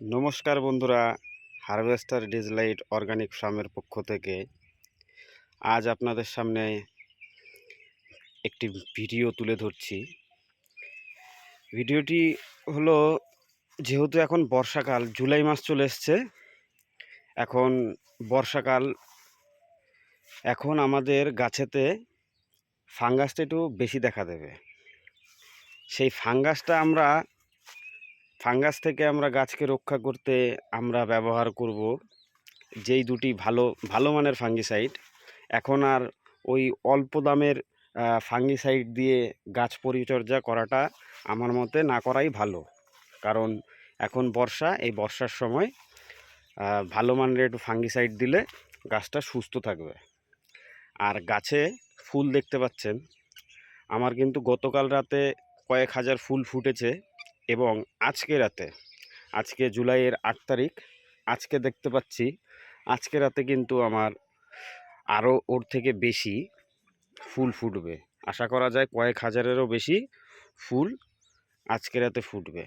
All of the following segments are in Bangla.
নমস্কার বন্ধুরা, হারভেস্টার ডিজলাইট অর্গানিক ফার্মের পক্ষ থেকে। আজ আপনাদের সামনে একটি ভিডিও তুলে ধরছি। ভিডিওটি হলো, যেহেতু এখন বর্ষাকাল, জুলাই মাস চলে এসছে। এখন বর্ষাকাল। এখন আমাদের গাছেতে ফাঙ্গাসটা একটু বেশি দেখা দেবে। সেই ফাঙ্গাসটা আমরা ফাঙ্গাস থেকে আমরা গাছকে রক্ষা করতে আমরা ব্যবহার করব যেই দুটি ভালো ভালো মানের ফাঙ্গিসাইড। এখন আর ওই অল্প দামের ফাঙ্গিসাইড দিয়ে গাছ পরিচর্যা করাটা আমার মতে না করাই ভালো। কারণ এখন বর্ষা, এই বর্ষার সময় ভালো মানের একটু ফাঙ্গিসাইড দিলে গাছটা সুস্থ থাকবে। আর গাছে ফুল দেখতে পাচ্ছেন, আমার কিন্তু গতকাল রাতে কয়েক হাজার ফুল ফুটেছে। এবং আজকে রাতে, আজকে জুলাইয়ের আট তারিখ, আজকে দেখতে পাচ্ছি, আজকে রাতে কিন্তু আমার আরও ওর থেকে বেশি ফুল ফুটবে। আশা করা যায় কয়েক হাজারেরও বেশি ফুল আজকে রাতে ফুটবে।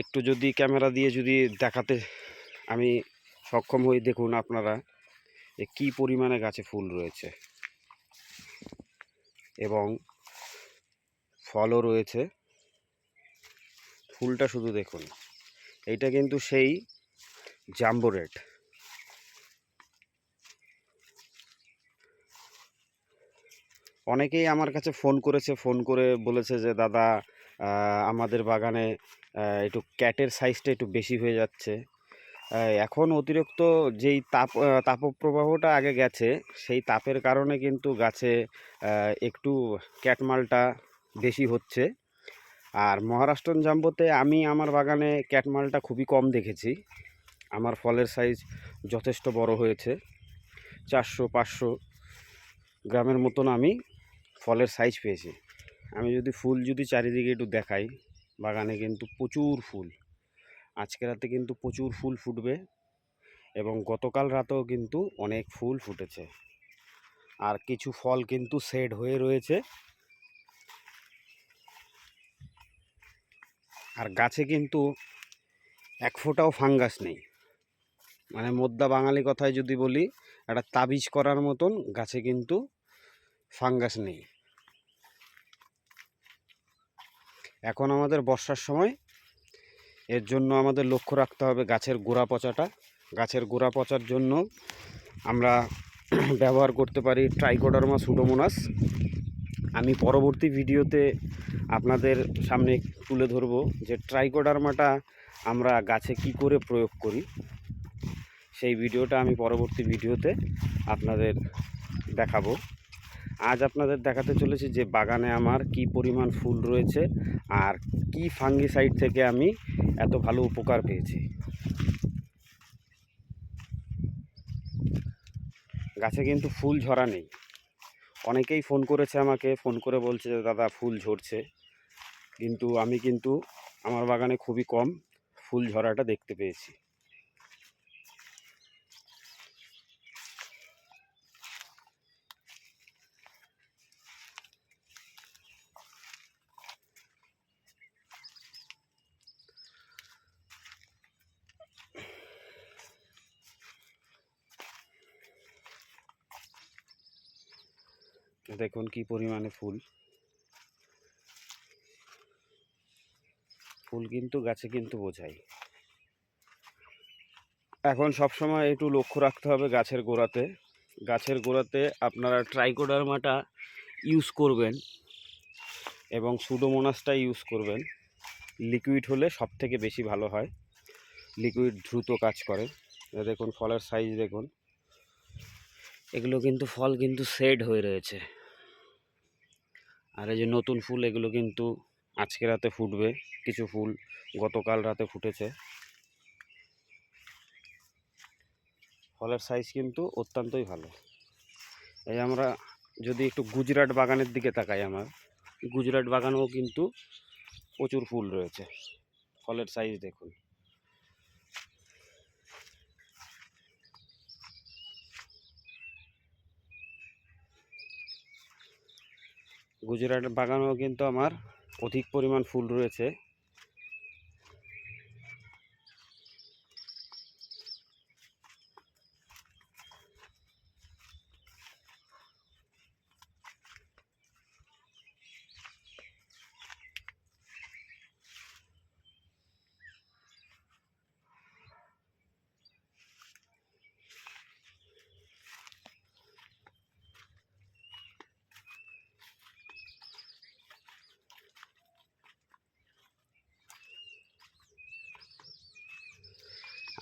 একটু যদি ক্যামেরা দিয়ে যদি দেখাতে আমি সক্ষম হই, দেখুন আপনারা কী পরিমাণে গাছে ফুল রয়েছে। এবং ফলও রয়েছে। ফুলটা শুধু দেখুন এইটা কিন্তু সেই জাম্বো রেড। অনেকেই আমার কাছে ফোন করেছে, ফোন করে বলেছে যে, দাদা আমাদের বাগানে একটু ক্যাটের সাইজটা একটু বেশি হয়ে যাচ্ছে। এখন অতিরিক্ত যেই তাপ তাপপ্রবাহটা আগে গেছে, সেই তাপের কারণে কিন্তু গাছে একটু ক্যাটমালটা বেশি হচ্ছে। আর মহারাষ্ট্রন জাম্বোতে আমি আমার বাগানে ক্যাটমালটা খুবই কম দেখেছি। আমার ফলের সাইজ যথেষ্ট বড় হয়েছে। চারশো, পাঁচশো গ্রামের মতন আমি ফলের সাইজ পেয়েছি। আমি যদি ফুল যদি চারিদিকে একটু দেখাই, বাগানে কিন্তু প্রচুর ফুল। আজকে রাতে কিন্তু প্রচুর ফুল ফুটবে এবং গতকাল রাতেও কিন্তু অনেক ফুল ফুটেছে। আর কিছু ফল কিন্তু সেড হয়ে রয়েছে। আর গাছে কিন্তু এক ফোঁটাও ফাঙ্গাস নেই। মানে মোদ্দা বাঙালি কথায় যদি বলি, একটা তাবিজ করার মতন গাছে কিন্তু ফাঙ্গাস নেই। এখন আমাদের বর্ষার সময়, এর জন্য আমাদের লক্ষ্য রাখতে হবে গাছের গোড়া পচাটা। গাছের গোড়া পচার জন্য আমরা ব্যবহার করতে পারি ট্রাইকোডার্মা সুডোমোনাস আমি পরবর্তী ভিডিওতে আপনাদের সামনে তুলে ধরবো যে ট্রাইকোডার্মাটা আমরা গাছে কি করে প্রয়োগ করি। সেই ভিডিওটা আমি পরবর্তী ভিডিওতে আপনাদের দেখাবো। আজ আপনাদের দেখাতে চলেছি যে বাগানে আমার কি পরিমাণ ফুল রয়েছে আর কি ফাঙ্গিসাইড থেকে আমি এত ভালো উপকার পেয়েছি। গাছে কিন্তু ফুল ঝরা নেই। অনেকেই ফোন করেছে আমাকে ফোন করে বলছে যে, দাদা, ফুল ঝরছে। কিন্তু আমি কিন্তু আমার বাগানে খুবই কম ফুল ঝরাটা দেখতে পেয়েছি। দেখুন কি পরিমাণে ফুল। ফুল কিন্তু গাছে কিন্তু বোঝাই। এখন সবসময় একটু লক্ষ্য রাখতে হবে গাছের গোড়াতে। গাছের গোড়াতে আপনারা ট্রাইকোডার্মাটা ইউজ করবেন এবং সুডোমোনাসটা ইউজ করবেন। লিকুইড হলে সব থেকে বেশি ভালো হয়। লিকুইড দ্রুত কাজ করে। দেখুন, ফলের সাইজ দেখুন। এগুলো কিন্তু ফল কিন্তু সেড হয়ে রয়েছে। আর এই যে নতুন ফুল, এগুলো কিন্তু আজকে রাতে ফুটবে, কিছু ফুল গতকাল রাতে ফুটেছে। ফলের সাইজ কিন্তু অত্যন্তই ভালো। এই আমরা যদি একটু গুজরাট বাগানের দিকে তাকাই আমার, গুজরাট বাগানেও কিন্তু প্রচুর ফুল রয়েছে। ফলের সাইজ দেখুন। গুজরাট বাগানেও কিন্তু আমার অধিক পরিমাণ ফুল রয়েছে।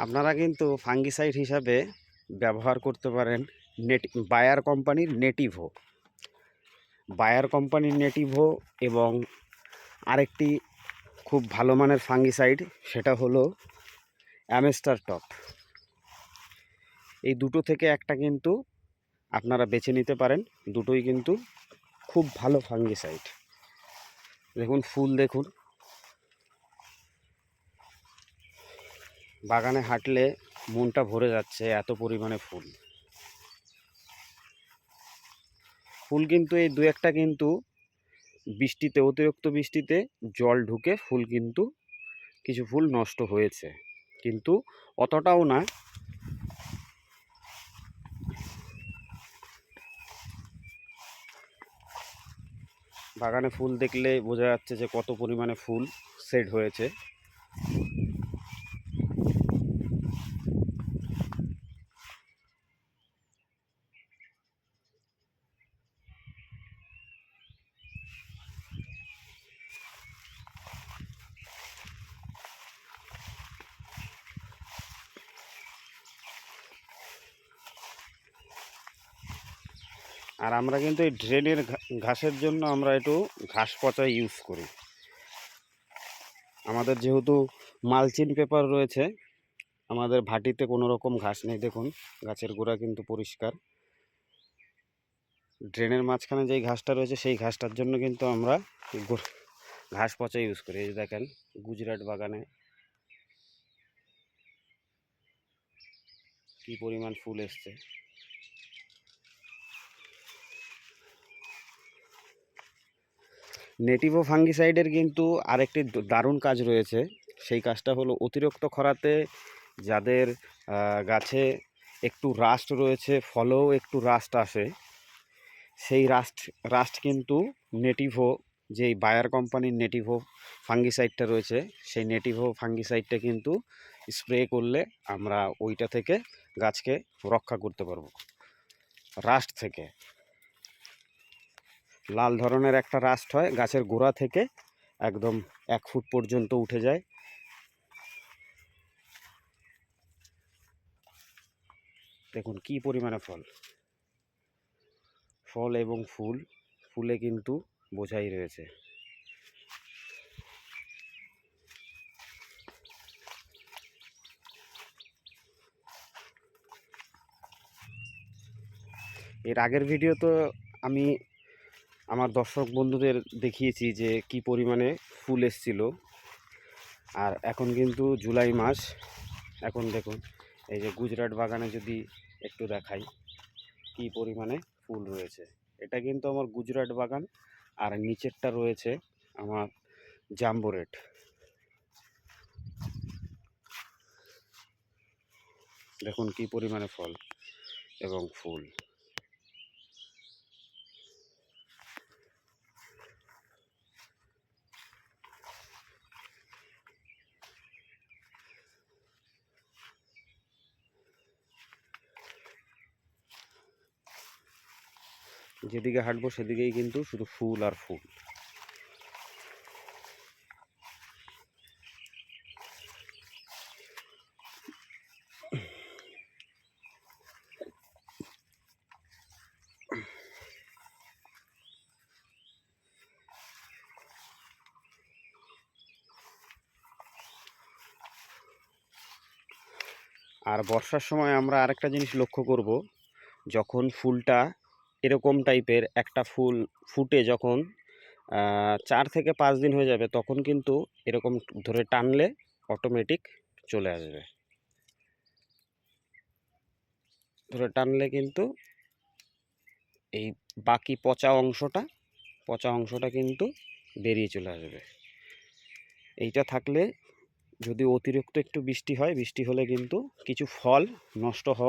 আপনারা কিন্তু ফাঙ্গিসাইড হিসাবে ব্যবহার করতে পারেন নেট বায়ার কোম্পানির নেটিভো বায়ার কোম্পানির নেটিভো এবং আরেকটি খুব ভালো মানের ফাঙ্গিসাইড সেটা হলো অ্যামেস্টার টপ এই দুটো থেকে একটা কিন্তু আপনারা বেছে নিতে পারেন, দুটোই কিন্তু খুব ভালো ফাঙ্গিসাইড দেখুন, ফুল দেখুন। বাগানে হাঁটলে মনটা ভরে যাচ্ছে এত পরিমাণে ফুল। ফুল কিন্তু এই দু একটা কিন্তু বৃষ্টিতে, অতিরিক্ত বৃষ্টিতে জল ঢুকে ফুল কিন্তু কিছু ফুল নষ্ট হয়েছে। কিন্তু অতটাও না। বাগানে ফুল দেখলে বোঝা যাচ্ছে যে কত পরিমাণে ফুল সেট হয়েছে। আর আমরা কিন্তু এই ড্রেনের ঘাসের জন্য আমরা একটু ঘাস পচা ইউজ করি। আমাদের যেহেতু মালচিন পেপার রয়েছে, আমাদের ভাটিতে কোনো রকম ঘাস নেই, দেখুন, গাছের গোড়া কিন্তু পরিষ্কার। ড্রেনের মাঝখানে যেই ঘাসটা রয়েছে, সেই ঘাসটার জন্য কিন্তু আমরা ঘাস পচা ইউজ করি। এই যে দেখেন, গুজরাট বাগানে কি পরিমাণ ফুল এসছে। নেটিভো ফাঙ্গিসাইডের কিন্তু আরেকটি দারুণ কাজ রয়েছে। সেই কাজটা হলো অতিরিক্ত খরাতে যাদের গাছে একটু রাস্ট রয়েছে, ফলেও একটু রাস্ট আসে, সেই রাস্ট রাস্ট কিন্তু নেটিভো যেই বায়ার কোম্পানির নেটিভো ফাঙ্গিসাইডটা রয়েছে, সেই নেটিভো ফাঙ্গিসাইডটা কিন্তু স্প্রে করলে আমরা ওইটা থেকে গাছকে রক্ষা করতে পারব। রাস্ট থেকে। লাল ধরনের একটা রাস্ট হয়, গাছের গোড়া থেকে একদম এক ফুট পর্যন্ত উঠে যায়। দেখুন কি পরিমাণে ফল। ফল এবং ফুল, ফুলে কিন্তু বোঝাই রয়েছে। এর আগের ভিডিও তো আমি আমার দর্শক বন্ধুদের দেখিয়েছি যে কি পরিমাণে ফুল এসছিল। আর এখন কিন্তু জুলাই মাস। এখন দেখুন, এই যে গুজরাট বাগানে যদি একটু দেখাই, কি পরিমাণে ফুল রয়েছে। এটা কিন্তু আমার গুজরাট বাগান, আর নিচেরটা রয়েছে আমার জাম্বো রেট দেখুন কি পরিমাণে ফল এবং ফুল। যেদিকে হাঁটবো সেদিকেই কিন্তু শুধু ফুল আর ফুল। আর বর্ষার সময় আমরা আরেকটা জিনিস লক্ষ্য করব, যখন ফুলটা এরকম টাইপের একটা ফুল ফুটে যখন চার থেকে পাঁচ দিন হয়ে যাবে, তখন কিন্তু এরকম ধরে টানলে অটোমেটিক চলে আসবে। ধরে টানলে কিন্তু এই বাকি পচা অংশটা পচা অংশটা কিন্তু বেরিয়ে চলে আসবে। এইটা থাকলে যদি অতিরিক্ত একটু বৃষ্টি হয়, বৃষ্টি হলে কিন্তু কিছু ফল নষ্ট হওয়ার